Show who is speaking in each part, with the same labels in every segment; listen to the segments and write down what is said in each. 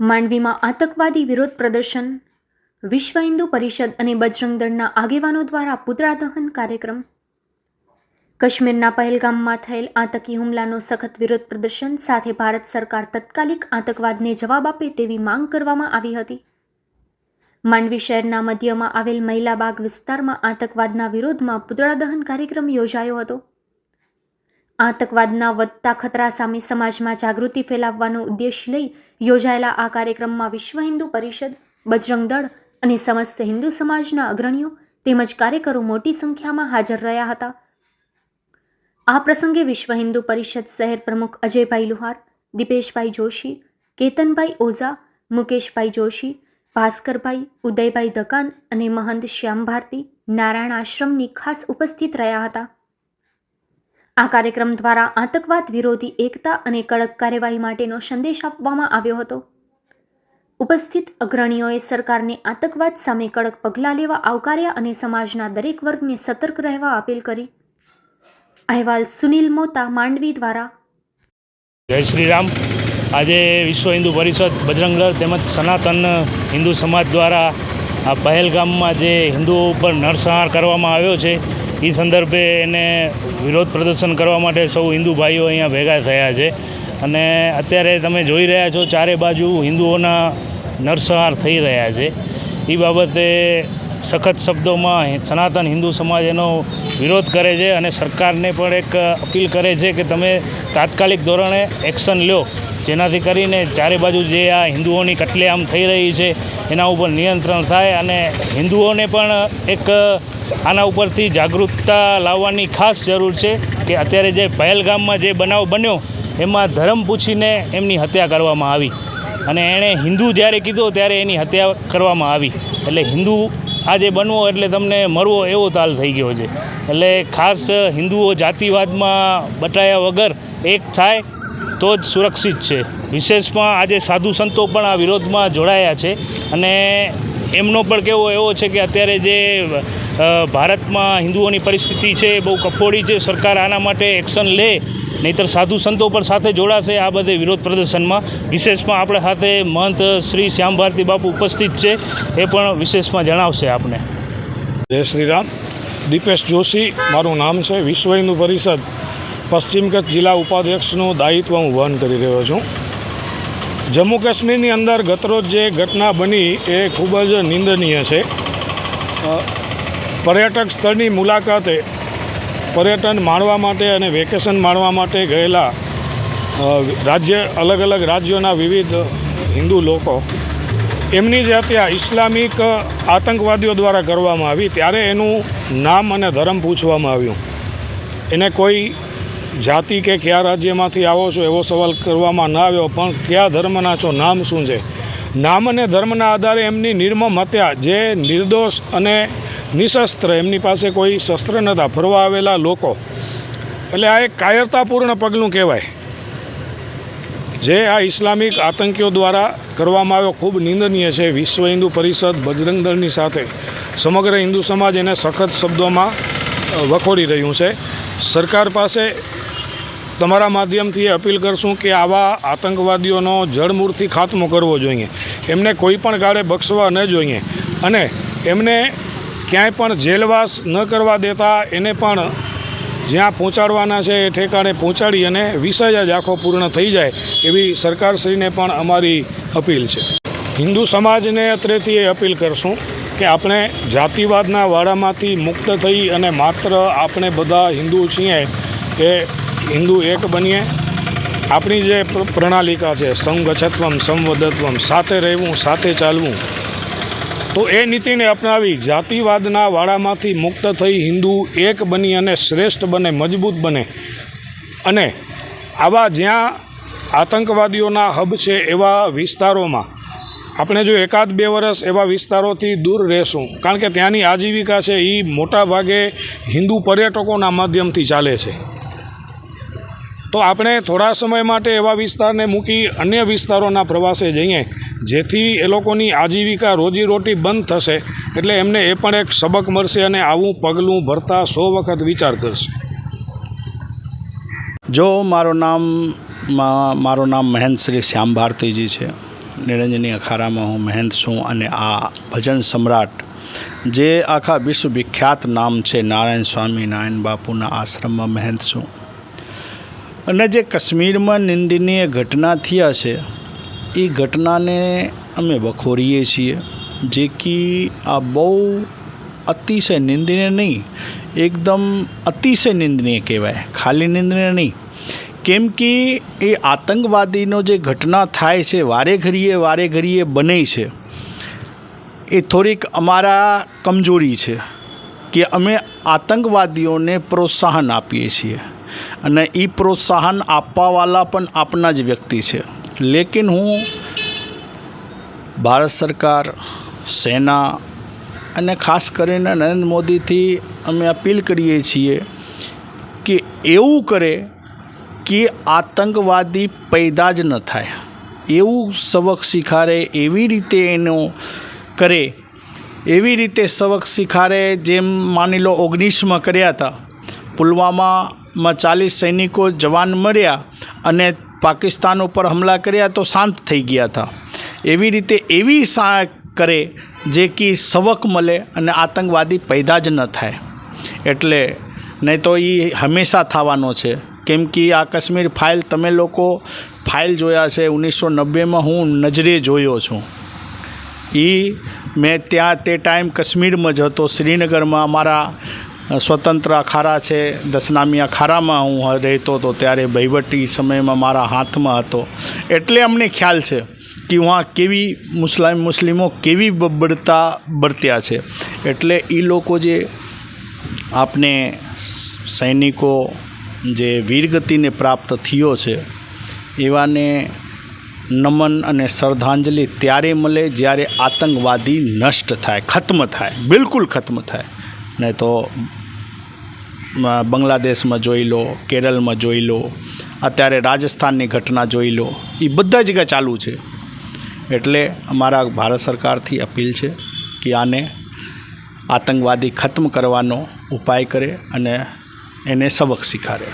Speaker 1: માંડવીમાં આતંકવાદી વિરોધ પ્રદર્શન, વિશ્વ હિન્દુ પરિષદ અને બજરંગ દળના આગેવાનો દ્વારા પુતળા દહન કાર્યક્રમ. કાશ્મીરના પહેલગામમાં થયેલ આતંકી હુમલાનો સખત વિરોધ પ્રદર્શન સાથે ભારત સરકાર તત્કાલિક આતંકવાદને જવાબ આપે તેવી માંગ કરવામાં આવી હતી. માંડવી શહેરના મધ્યમાં આવેલ મહિલાબાગ વિસ્તારમાં આતંકવાદના વિરોધમાં પુતળા દહન કાર્યક્રમ યોજાયો હતો. આતંકવાદના વધતા ખતરા સામે સમાજમાં જાગૃતિ ફેલાવવાનો ઉદ્દેશ લઈ યોજાયેલા આ કાર્યક્રમમાં વિશ્વ હિન્દુ પરિષદ, બજરંગ દળ અને સમસ્ત હિન્દુ સમાજના અગ્રણીઓ તેમજ કાર્યકરો મોટી સંખ્યામાં હાજર રહ્યા હતા. આ પ્રસંગે વિશ્વ હિન્દુ પરિષદ શહેર પ્રમુખ અજયભાઈ લુહાર, દીપેશભાઈ જોશી, કેતનભાઈ ઓઝા, મુકેશભાઈ જોશી, ભાસ્કરભાઈ, ઉદયભાઈ દકાન અને મહંત શ્યામ ભારતી નારાયણ આશ્રમની ખાસ ઉપસ્થિત રહ્યા હતા. આ કાર્યક્રમ દ્વારા આતંકવાદ વિરોધી એકતા અને કડક કાર્યવાહી માટેનો સંદેશ આપવામાં આવ્યો હતો. ઉપસ્થિત અગ્રણીઓએ સરકારને આતંકવાદ સામે કડક પગલાં લેવા આવકાર્યા અને સમાજના દરેક વર્ગને સતર્ક રહેવા અપીલ કરી. અહેવાલ સુનિલ મોતા, માંડવી દ્વારા.
Speaker 2: જય શ્રી રામ આજે વિશ્વ હિન્દુ પરિષદ બજરંગ તેમજ સનાતન હિન્દુ સમાજ દ્વારા આ પહેલગામમાં જે હિન્દુઓ ઉપર નરસંહાર કરવામાં આવ્યો છે એ સંદર્ભે એને વિરોધ પ્રદર્શન કરવા માટે સૌ હિન્દુ ભાઈઓ અહીંયા ભેગા થયા છે. અને અત્યારે તમે જોઈ રહ્યા છો ચારે બાજુ હિન્દુઓના નરસંહાર થઈ રહ્યા છે. એ બાબતે સખત શબ્દોમાં સનાતન હિન્દુ સમાજ એનો વિરોધ કરે છે અને સરકારને પણ એક અપીલ કરે છે કે તમે તાત્કાલિક ધોરણે એક્શન લ્યો. જેનાથી કરીને ચારે બાજુ જે આ હિન્દુઓની કટલેઆમ થઈ રહી છે, એના ઉપર નિયંત્રણ થાય અને હિન્દુઓને પણ એક આના ઉપરથી જાગૃતતા લાવવાની ખાસ જરૂર છે કે અત્યારે જે પહેલગામમાં જે બનાવ બન્યો, એમાં ધર્મ પૂછીને એમની હત્યા કરવામાં આવી. અને એણે હિન્દુ જ્યારે કીધો ત્યારે એની હત્યા કરવામાં આવી. એટલે હિન્દુ આજે બનવો એટલે તમને મરવો એવો તાલ થઈ ગયો છે. એટલે ખાસ હિન્દુઓ જાતિવાદમાં બટાયા વગર એક થાય તો જ સુરક્ષિત છે. વિશેષમાં આજે સાધુ સંતો પણ આ વિરોધમાં જોડાયા છે અને એમનો પણ કેવો એવો છે કે અત્યારે જે ભારતમાં હિન્દુઓની પરિસ્થિતિ છે બહુ કફોડી છે, સરકાર આના માટે એક્શન લે, નહીંતર સાધુ સંતો પણ સાથે જોડાશે આ બધે વિરોધ પ્રદર્શનમાં. વિશેષમાં આપણે સાથે મહંત શ્રી શ્યામ ભારતી બાપુ ઉપસ્થિત છે, એ પણ વિશેષમાં જણાવશે આપને.
Speaker 3: જય શ્રી રામ દીપેશ જોશી મારું નામ છે. વિશ્વ હિન્દુ પરિષદ પશ્ચિમ કચ્છ જિલ્લા ઉપાધ્યક્ષનું દાયિત્વ હું વહન કરી રહ્યો છું. જમ્મુ કાશ્મીરની અંદર ગતરોજ જે ઘટના બની એ ખૂબ જ નિંદનીય છે. પર્યટક સ્થળની મુલાકાતે પર્યટન માણવા માટે અને વેકેશન માણવા માટે ગયેલા રાજ્ય, અલગ અલગ રાજ્યોના વિવિધ હિન્દુ લોકો, એમની જે હત્યા ઇસ્લામિક આતંકવાદીઓ દ્વારા કરવામાં આવી, ત્યારે એનું નામ અને ધર્મ પૂછવામાં આવ્યું. એને કોઈ જાતિ કે કયા રાજ્યમાંથી આવો છો એવો સવાલ કરવામાં ના આવ્યો, પણ કયા ધર્મના છો, નામ શું છે? નામ અને ધર્મના આધારે એમની નિર્મમ હત્યા, જે નિર્દોષ અને નિશસ્ત્ર, એમની પાસે કોઈ શસ્ત્ર નહોતા, ફરવા આવેલા લોકો. એટલે આ એક કાયરતાપૂર્ણ પગલું કહેવાય, જે આ ઇસ્લામિક આતંકીઓ દ્વારા કરવામાં આવ્યો. ખૂબ નિંદનીય છે. વિશ્વ હિન્દુ પરિષદ બજરંગ દળની સાથે સમગ્ર હિન્દુ સમાજ એને સખત શબ્દોમાં વખોડી રહ્યું છે. સરકાર પાસે તમારા માધ્યમથી અપીલ કરશું કે આવા આતંકવાદીઓનો જળમૂળથી ખાત્મો કરવો જોઈએ. એમને કોઈ પણ કાળે બક્ષવા ન જોઈએ. અને એમને ક્યાંય પણ જેલવાસ ન કરવા દેતા એને પણ જ્યાં પહોંચાડવાના છે એ ઠેકાણે પહોંચાડી અને વિષય જ આખો પૂર્ણ થઈ જાય એવી સરકારશ્રીને પણ અમારી અપીલ છે. હિન્દુ સમાજને અત્રેથી એ અપીલ કરશું કે આપણે જાતિવાદના વાડામાંથી મુક્ત થઈ અને માત્ર આપણે બધા હિન્દુ છીએ કે હિન્દુ એક બનીએ. આપણી જે પ્રણાલિકા છે સંગછત્વમ સંવદત્વમ, સાથે રહેવું, સાથે ચાલવું, તો એ નીતિને અપનાવી જાતિવાદના વાડામાંથી મુક્ત થઈ હિન્દુ એક બની અને શ્રેષ્ઠ બને, મજબૂત બને. અને આવા જ્યાં આતંકવાદીઓના હબ છે એવા વિસ્તારોમાં, આપણે જો એકાદ બે વર્ષ એવા વિસ્તારોથી દૂર રહેશું, કારણ કે ત્યાંની આજીવિકા છે એ મોટાભાગે હિન્દુ પર્યટકોના માધ્યમથી ચાલે છે. તો આપણે થોડા સમય માટે એવા વિસ્તારને મૂકી અન્ય વિસ્તારોના પ્રવાસે જઈએ, જેથી એ લોકોની આજીવિકા રોજીરોટી બંધ થશે, એટલે એમને એ પણ એક સબક મળશે અને આવું પગલું ભરતા સો વખત વિચાર કરશે.
Speaker 4: જો મારું નામ મારું નામ મહેન્દ્ર શ્રી શ્યામ ભારતીજી છે. નિરંજની અખારામાં હું મહેંત છું અને આ ભજન સમ્રાટ, જે આખા વિશ્વ વિખ્યાત નામ છે નારાયણ સ્વામી, નારાયણ બાપુના આશ્રમમાં મહેંત છું. અને જે કાશ્મીરમાં નિંદનીય ઘટના થયા છે, એ ઘટનાને અમે વખોરીએ છીએ, જે કે આ બહુ અતિશય નિંદનીય નહીં, એકદમ અતિશય નિંદનીય કહેવાય, ખાલી નિંદનીય નહીં. કેમ કે એ આતંકવાદીનો જે ઘટના થાય છે, વારે ઘડીએ વારે ઘડીએ બને છે, એ થોડીક અમારા કમજોરી છે, કે અમે આતંકવાદીઓને પ્રોત્સાહન આપીએ છીએ. અને એ પ્રોત્સાહન આપવાવાળા પણ આપના જ વ્યક્તિ છે. લેકિન હું ભારત સરકાર, સેના અને ખાસ કરીને નરેન્દ્ર મોદીથી અમે અપીલ કરીએ છીએ કે એવું કરે કે આતંકવાદી પેદા જ ન થાય. એવું સબક શીખારે એવી રીતે એનું કરે, એવી રીતે સબક શીખારે જેમ માની લો ઓગણીસમાં કર્યા હતા પુલવામામાં ચાલીસ સૈનિકો જવાન મર્યા અને પાકિસ્તાન ઉપર હમલા કર્યા તો શાંત થઈ ગયા હતા. એવી રીતે એવી સા કરે જે કે સવક મળે અને આતંકવાદી પેદા જ ન થાય. એટલે નહીં તો એ હંમેશા થવાનો છે. કેમ કે આ કાશ્મીર ફાઇલ તમે લોકો ફાઇલ જોયા છે, ઓગણીસો નબ્બેમાં હું નજરે જોયો છું. એ મેં ત્યાં તે ટાઈમ કાશ્મીરમાં જ હતો, શ્રીનગરમાં અમારા સ્વતંત્ર અખાડા છે. દસનામી અખાડામાં હું રહેતો હતો ત્યારે વહીવટી સમયમાં મારા હાથમાં હતો. એટલે અમને ખ્યાલ છે કે વहाँ કેવી મુસ્લિમ મુસ્લિમો કેવી બળતા બળત્યા છે. એટલે એ લોકો જે આપને સૈનિકો જે વીરગતિને પ્રાપ્ત થયો છે, એવાને નમન અને શ્રદ્ધાંજલિ ત્યારે મળે જ્યારે આતંકવાદી નષ્ટ થાય, ખત્મ થાય, બિલકુલ ખત્મ થાય. નહીં તો બાંગ્લાદેશમાં જોઈ લો, કેરળમાં જોઈ લો, અત્યારે રાજસ્થાનની ઘટના જોઈ લો, એ બધા જગ્યા ચાલુ છે. એટલે અમારા ભારત સરકારથી અપીલ છે કે આને આતંકવાદી ખત્મ કરવાનો ઉપાય કરે અને એને સબક શીખાડે.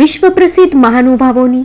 Speaker 1: વિશ્વ પ્રસિદ્ધ મહાનુભાવોની